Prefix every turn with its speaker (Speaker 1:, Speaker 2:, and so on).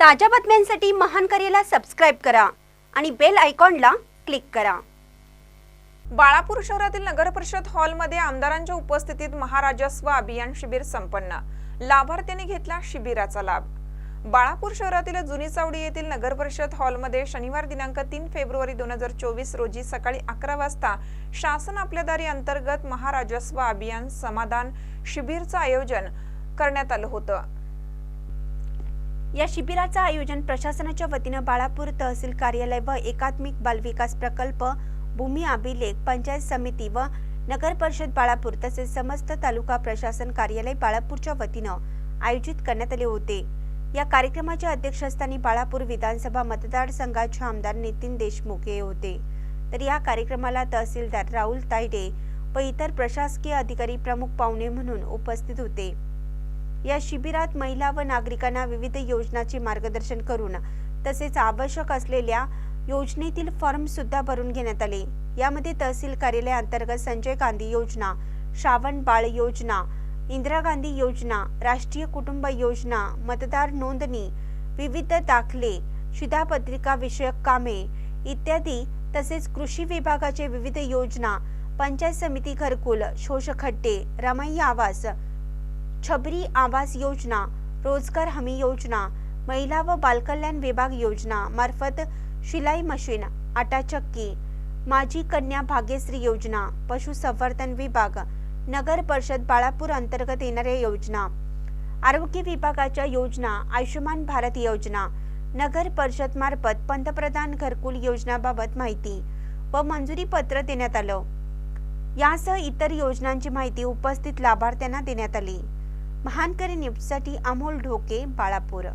Speaker 1: ताज्या बातम्यांसाठी महान करेला सबस्क्राईब करा आणि बेल आयकॉनला क्लिक करा.
Speaker 2: बाळापूर शहरातील नगर परिषद हॉलमध्ये आमदारांच्या उपस्थितीत महाराजस्व अभियान शिबिर संपन्न. लाभार्थ्यांनी घेतला शिबिराचा लाभ. बाळापूर शहरातील जुनी चावडी येथील नगर परिषद हॉलमध्ये शनिवार दिनांक तीन फेब्रुवारी दोन हजार चोवीस रोजी सकाळी अकरा वाजता शासन आपल्या दारी अंतर्गत महाराजस्व अभियान समाधान शिबिरचं आयोजन करण्यात आलं होतं.
Speaker 1: या शिबिराचं आयोजन प्रशासनाच्या वतीनं बाळापूर तहसील कार्यालय व एकात्मिक बालविकास प्रकल्प भूमी अभिलेख पंचायत समिती व नगर परिषद बाळापूर तसेच समस्त तालुका प्रशासन कार्यालय बाळापूरच्या वतीनं आयोजित करण्यात आले होते. या कार्यक्रमाच्या अध्यक्षस्थानी बाळापूर विधानसभा मतदारसंघाचे आमदार नितीन देशमुख हे होते. तर या कार्यक्रमाला तहसीलदार राहुल तायडे व इतर प्रशासकीय अधिकारी प्रमुख पाहुणे म्हणून उपस्थित होते. या शिबिरात महिला व नागरिकांना विविध योजनाचे मार्गदर्शन करून तसेच आवश्यक असलेल्या योजनेतील फॉर्म सुद्धा भरून घेण्यात आले. यामध्ये तहसील कार्यालय अंतर्गत संजय गांधी योजना श्रावण बाळ योजना इंदिरा गांधी योजना राष्ट्रीय कुटुंब योजना मतदार नोंदणी विविध दाखले शिधापत्रिका विषयक कामे इत्यादी तसेच कृषी विभागाचे विविध योजना पंचायत समिती घरकुल शोषखड्डे रमाई आवास छबरी आवास योजना रोजगार हमी योजना महिला व बालकल्याण विभाग योजना मार्फत शिलाई मशीन आटा चक्की माझी कन्या भाग्यश्री योजना पशुसंवर्धन विभाग नगर परिषद बाळापूर अंतर्गत येणाऱ्या योजना आरोग्य विभागाच्या योजना आयुष्यमान भारत योजना नगर परिषद मार्फत पंतप्रधान घरकुल योजनाबाबत माहिती व मंजुरी पत्र देण्यात आलं. यासह इतर योजनांची माहिती उपस्थित लाभार्थ्यांना देण्यात आली. महानकरी न्यूजसाठी अमोल ढोके बाळापूर